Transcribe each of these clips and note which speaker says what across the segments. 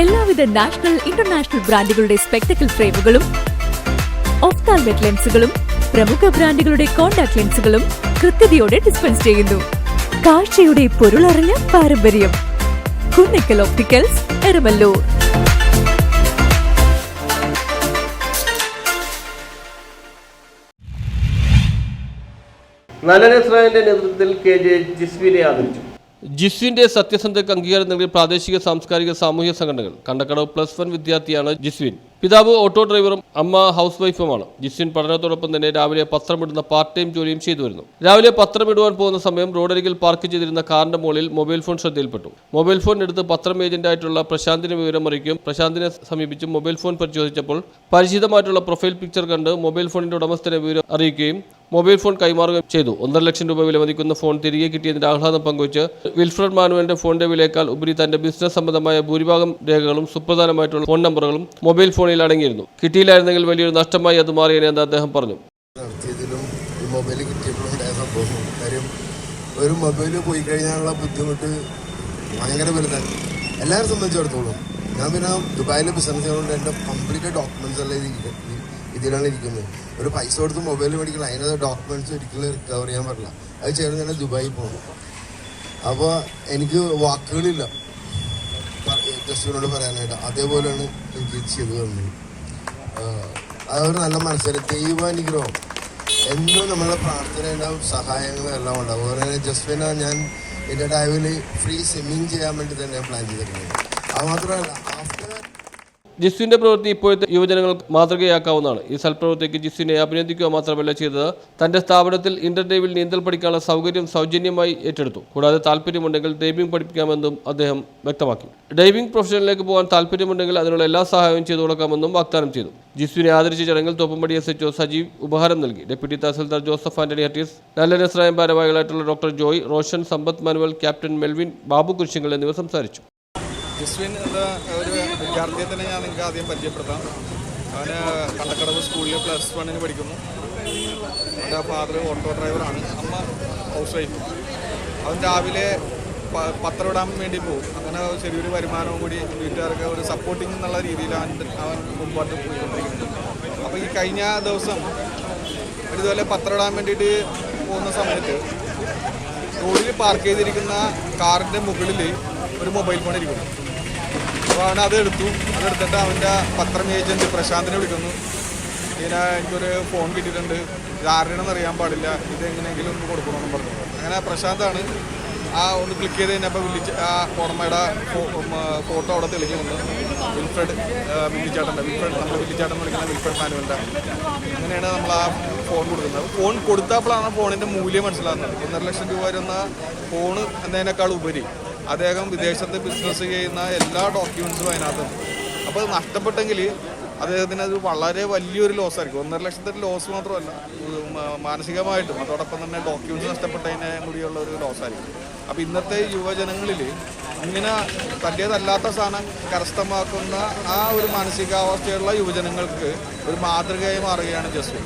Speaker 1: എല്ലാവിധ national international ബ്രാൻഡുകളുടെ spectacle ഫ്രെയിമുകളും ഓഫ്താൽമെറ്റ് ലെൻസുകളും പ്രമുഖ ബ്രാൻഡുകളുടെ കോൺടാക്ട് ലെൻസുകളും കൃത്യതയോടെ ഡിസ്പെൻസ് ചെയ്യുന്നു. കാഴ്ചയുടെ പൊരുളറിഞ്ഞ പാരമ്പര്യം കുന്നിക്കൽ ഓപ്റ്റിക്കൽസ് എരമല്ലൂർ.
Speaker 2: നലൻ ഇസ്രായേലിന്റെ നേതൃത്വത്തിൽ കെ ജെ ജിസ്വിനെ ആദരിച്ചു.
Speaker 3: ജിസ്വിന്റെ സത്യസന്ധതയ്ക്ക് അംഗീകാരം നൽകിയ പ്രാദേശിക സാംസ്കാരിക സാമൂഹിക സംഘടനകൾ കണ്ടക്കടവ് പ്ലസ് വൺ വിദ്യാർത്ഥിയാണ് ജിസ്വിൻ. പിതാവ് ഓട്ടോ ഡ്രൈവറും അമ്മ ഹൗസ് വൈഫുമാണ്. ജിസ്വിൻ പഠനത്തോടൊപ്പം തന്നെ രാവിലെ പത്രമിടുന്ന പാർട്ട് ടൈം ജോലിയും ചെയ്തു വരുന്നു. രാവിലെ പത്രമിടുവാൻ പോകുന്ന സമയം റോഡരികിൽ പാർക്ക് ചെയ്തിരുന്ന കാറിന്റെ മുകളിൽ മൊബൈൽ ഫോൺ ശ്രദ്ധയിൽപ്പെട്ടു. മൊബൈൽ ഫോൺ എടുത്ത് പത്രം ഏജന്റായിട്ടുള്ള പ്രശാന്തിന് വിവരം അറിയിക്കും. പ്രശാന്തിനെ സമീപിച്ച് മൊബൈൽ ഫോൺ പരിശോധിച്ചപ്പോൾ പരിചിതമായിട്ടുള്ള പ്രൊഫൈൽ പിക്ചർ കണ്ട് മൊബൈൽ ഫോണിന്റെ ഉടമസ്ഥനെ വിവരം അറിയിക്കുകയും മൊബൈൽ ഫോൺ കൈമാറുകയും ചെയ്തു. ഒന്നര ലക്ഷം രൂപ വിലമതിക്കുന്ന ഫോൺ തിരികെ കിട്ടിയതിന്റെ ആഹ്ലാദം പങ്കുവച്ച് വിൽഫ്രഡ് മാനുവലിന്റെ ഫോണിന്റെ വിലയേക്കാൾ ഉപരി തന്റെ ബിസിനസ് സംബന്ധമായ ഭൂരിഭാഗം രേഖകളും സുപ്രധാനമായിട്ടുള്ള ഫോൺ നമ്പറുകളും മൊബൈൽ ഫോണിൽ അടങ്ങിയിരുന്നു. കിട്ടിയില്ലായിരുന്നെങ്കിൽ വലിയൊരു നഷ്ടമായി അത് മാറിയെന്ന് അദ്ദേഹം പറഞ്ഞു.
Speaker 4: സന്തോഷം. കാര്യം ഒരു മൊബൈൽ പോയി കഴിഞ്ഞാലുള്ള ബുദ്ധിമുട്ട് ഭയങ്കര വലുതാണ്. എല്ലാവരും സംബന്ധിച്ചിടത്തോളം ഞാൻ പിന്നെ ദുബായിലെ ബിസിനസ് ചെയ്യുന്നതുകൊണ്ട് എന്റെ കംപ്ലീറ്റ് ഡോക്യുമെന്റ്സ് എല്ലാം ഇതിലാണ് ഇരിക്കുന്നത്. ഒരു പൈസ കൊടുത്ത് മൊബൈൽ മേടിക്കണം. അതിനകത്ത് ഡോക്യുമെന്റ്സ് ഒരിക്കലും റിക്കവർ ചെയ്യാൻ പറ്റില്ല അത് ചേർന്ന് തന്നെ ദുബായിൽ പോകണം അപ്പോൾ എനിക്ക് വാക്കുകളില്ല. ജസ്റ്റിനോട് പറയാനായിട്ട്. അതേപോലെയാണ് എനിക്ക് ചെയ്തു തന്നത്. അതൊരു നല്ല മത്സരം ദൈവാനുഗ്രഹം. എന്നും നമ്മളെ പ്രാർത്ഥന ഉണ്ടാവും സഹായങ്ങളും എല്ലാം ഉണ്ടാവും. അതുപോലെ തന്നെ ജസ്റ്റിന ഞാൻ എന്റെ ഡൈവിൽ ഫ്രീ സ്വിമ്മിങ് ചെയ്യാൻ വേണ്ടി തന്നെ പ്ലാൻ ചെയ്തിട്ടുണ്ട്. അത് മാത്രമല്ല
Speaker 3: ജിസ്വിന്റെ പ്രവൃത്തി ഇപ്പോഴത്തെ യുവജനങ്ങൾക്ക് മാതൃകയാക്കാവുന്നതാണ്. ഈ സൽപ്രവൃത്തിക്ക് ജിസ്വിനെ അഭിനന്ദിക്കുക മാത്രമല്ല ചെയ്തത്. തന്റെ സ്ഥാപനത്തിൽ ഇന്റർനെവിൽ നീന്തൽ പഠിക്കാനുള്ള സൗകര്യം സൗജന്യമായി ഏറ്റെടുത്തു. കൂടാതെ താല്പര്യമുണ്ടെങ്കിൽ ഡൈവിംഗ് പഠിപ്പിക്കാമെന്നും അദ്ദേഹം വ്യക്തമാക്കി. ഡൈവിംഗ് പ്രൊഫഷനിലേക്ക് പോകാൻ താല്പര്യമുണ്ടെങ്കിൽ അതിനുള്ള എല്ലാ സഹായവും ചെയ്തു കൊടുക്കാമെന്നും വാഗ്ദാനം ചെയ്തു. ജിസ്വിനെ ആദരിച്ച ചടങ്ങിൽ തോപ്പുംപടി എസ് എച്ച്ഒ സജീവ് ഉപഹാരം നൽകി. ഡെപ്യൂട്ടി തഹസിൽദാർ ജോസഫ് ആന്റണി ഹർട്ടീസ് നല്ല നസ്രായം ഭാരവാഹികളായിട്ടുള്ള doctor Joy Roshan Sampath Manuel captain Melvin Babu Kurisingal എന്നിവർ സംസാരിച്ചു.
Speaker 5: ജിസ്വിൻ എന്ന വിദ്യാർത്ഥിയെ തന്നെ ഞാൻ നിങ്ങൾക്ക് ആദ്യം പരിചയപ്പെടുത്താം. അവന് കണ്ടക്കടവ് സ്കൂളിൽ പ്ലസ് വണ്ണിന് പഠിക്കുന്നു. അവന്റെ ഫാദർ ഓട്ടോ ഡ്രൈവറാണ് അമ്മ ഹൗസ് വൈഫ് അവൻ രാവിലെ പത്രം ഇടാൻ വേണ്ടി പോകും. അങ്ങനെ ചെറിയൊരു വരുമാനവും കൂടി വീട്ടുകാർക്ക് ഒരു സപ്പോർട്ടിങ് എന്നുള്ള രീതിയിൽ അവൻ അവൻ മുമ്പോട്ട് പോയിക്കൊണ്ടിരിക്കുന്നത്. അപ്പോൾ ഈ കഴിഞ്ഞ ദിവസം ഇതുപോലെ പത്രം ഇടാൻ വേണ്ടിയിട്ട് പോകുന്ന സമയത്ത് റോഡിൽ പാർക്ക് ചെയ്തിരിക്കുന്ന കാറിന്റെ മുകളിൽ ഒരു മൊബൈൽ ഫോൺ ഇരിക്കുന്നു. അപ്പോൾ അവൻ അത് എടുത്തു. അതെടുത്തിട്ട് അവന്റെ പത്രം ഏജന്റ് പ്രശാന്തിനെ വിളിക്കുന്നു. ഇങ്ങനെ എനിക്കൊരു ഫോൺ കിട്ടിയിട്ടുണ്ട്. ഇത് ആരുടെയാണെന്ന് അറിയാൻ പാടില്ല. ഇത് എങ്ങനെയെങ്കിലും ഒന്ന് കൊടുക്കണമെന്ന് പറഞ്ഞു. അങ്ങനെ പ്രശാന്താണ് ആ ഒന്ന് ക്ലിക്ക് ചെയ്ത് കഴിഞ്ഞപ്പോൾ വിളിച്ച് ആ ഓർമ്മയുടെ ഫോട്ടോ അവിടെ തെളിഞ്ഞു വന്നു വിൽഫ്രഡ് വില്ലിച്ചാട്ടന്റെ വിൽഫ്രഡ് നമ്മൾ വില്ലിച്ചാട്ടൻ വിളിക്കുന്ന വിൽഫ്രഡ് മാനുവലിന്റെ അങ്ങനെയാണ് നമ്മൾ ആ ഫോൺ കൊടുക്കുന്നത്. ഫോൺ കൊടുത്തപ്പോഴാണ് ഫോണിന്റെ മൂല്യം മനസ്സിലാകുന്നത്. ഒന്നര ലക്ഷം രൂപ വരുന്ന ഫോൺ എന്നതിനേക്കാൾ ഉപരി അദ്ദേഹം വിദേശത്ത് ബിസിനസ് ചെയ്യുന്ന എല്ലാ ഡോക്യുമെൻസും അതിനകത്തുണ്ട് അപ്പോൾ അത് നഷ്ടപ്പെട്ടെങ്കിൽ അദ്ദേഹത്തിന് അത് വളരെ വലിയൊരു ലോസ് ആയിരിക്കും. ഒന്നര ലക്ഷത്തിന്റെ ലോസ് മാത്രമല്ല മാനസികമായിട്ടും അതോടൊപ്പം തന്നെ ഡോക്യുമെന്റ്സ് നഷ്ടപ്പെട്ടതിനെ കൂടിയുള്ള ഒരു ലോസ് ആയിരിക്കും. അപ്പോൾ ഇന്നത്തെ യുവജനങ്ങളിൽ ഇങ്ങനെ തന്റേതല്ലാത്ത സാധനം കരസ്ഥമാക്കുന്ന ആ ഒരു മാനസികാവസ്ഥയുള്ള യുവജനങ്ങൾക്ക് ഒരു മാതൃകയായി മാറുകയാണ് ജസ്വിൻ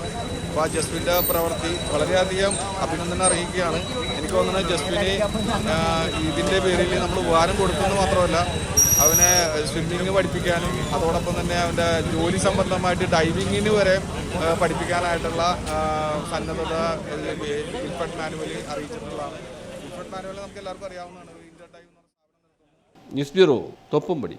Speaker 5: അപ്പോൾ ആ ജസ്വിന്റെ പ്രവൃത്തി വളരെയധികം അഭിനന്ദനം അറിയിക്കുകയാണ്. എനിക്ക് തോന്നുന്നത് ജസ്വിന് ഇതിന്റെ പേരിൽ നമ്മൾ ഉപകാരം കൊടുക്കുന്നത് മാത്രമല്ല അവനെ സ്വിമ്മിങ് പഠിപ്പിക്കാനും അതോടൊപ്പം തന്നെ അവന്റെ ജോലി സംബന്ധമായിട്ട് ഡൈവിങ്ങിന് വരെ പഠിപ്പിക്കാനായിട്ടുള്ള സന്നദ്ധത ഇൽഫഡ് മാനുവലി അറിയിച്ചിട്ടുള്ളതാണ്. ഇൽഫഡ് മാനുവൽ നമുക്ക് എല്ലാവർക്കും അറിയാവുന്നതാണ്.
Speaker 3: News bureau Thoppumpady.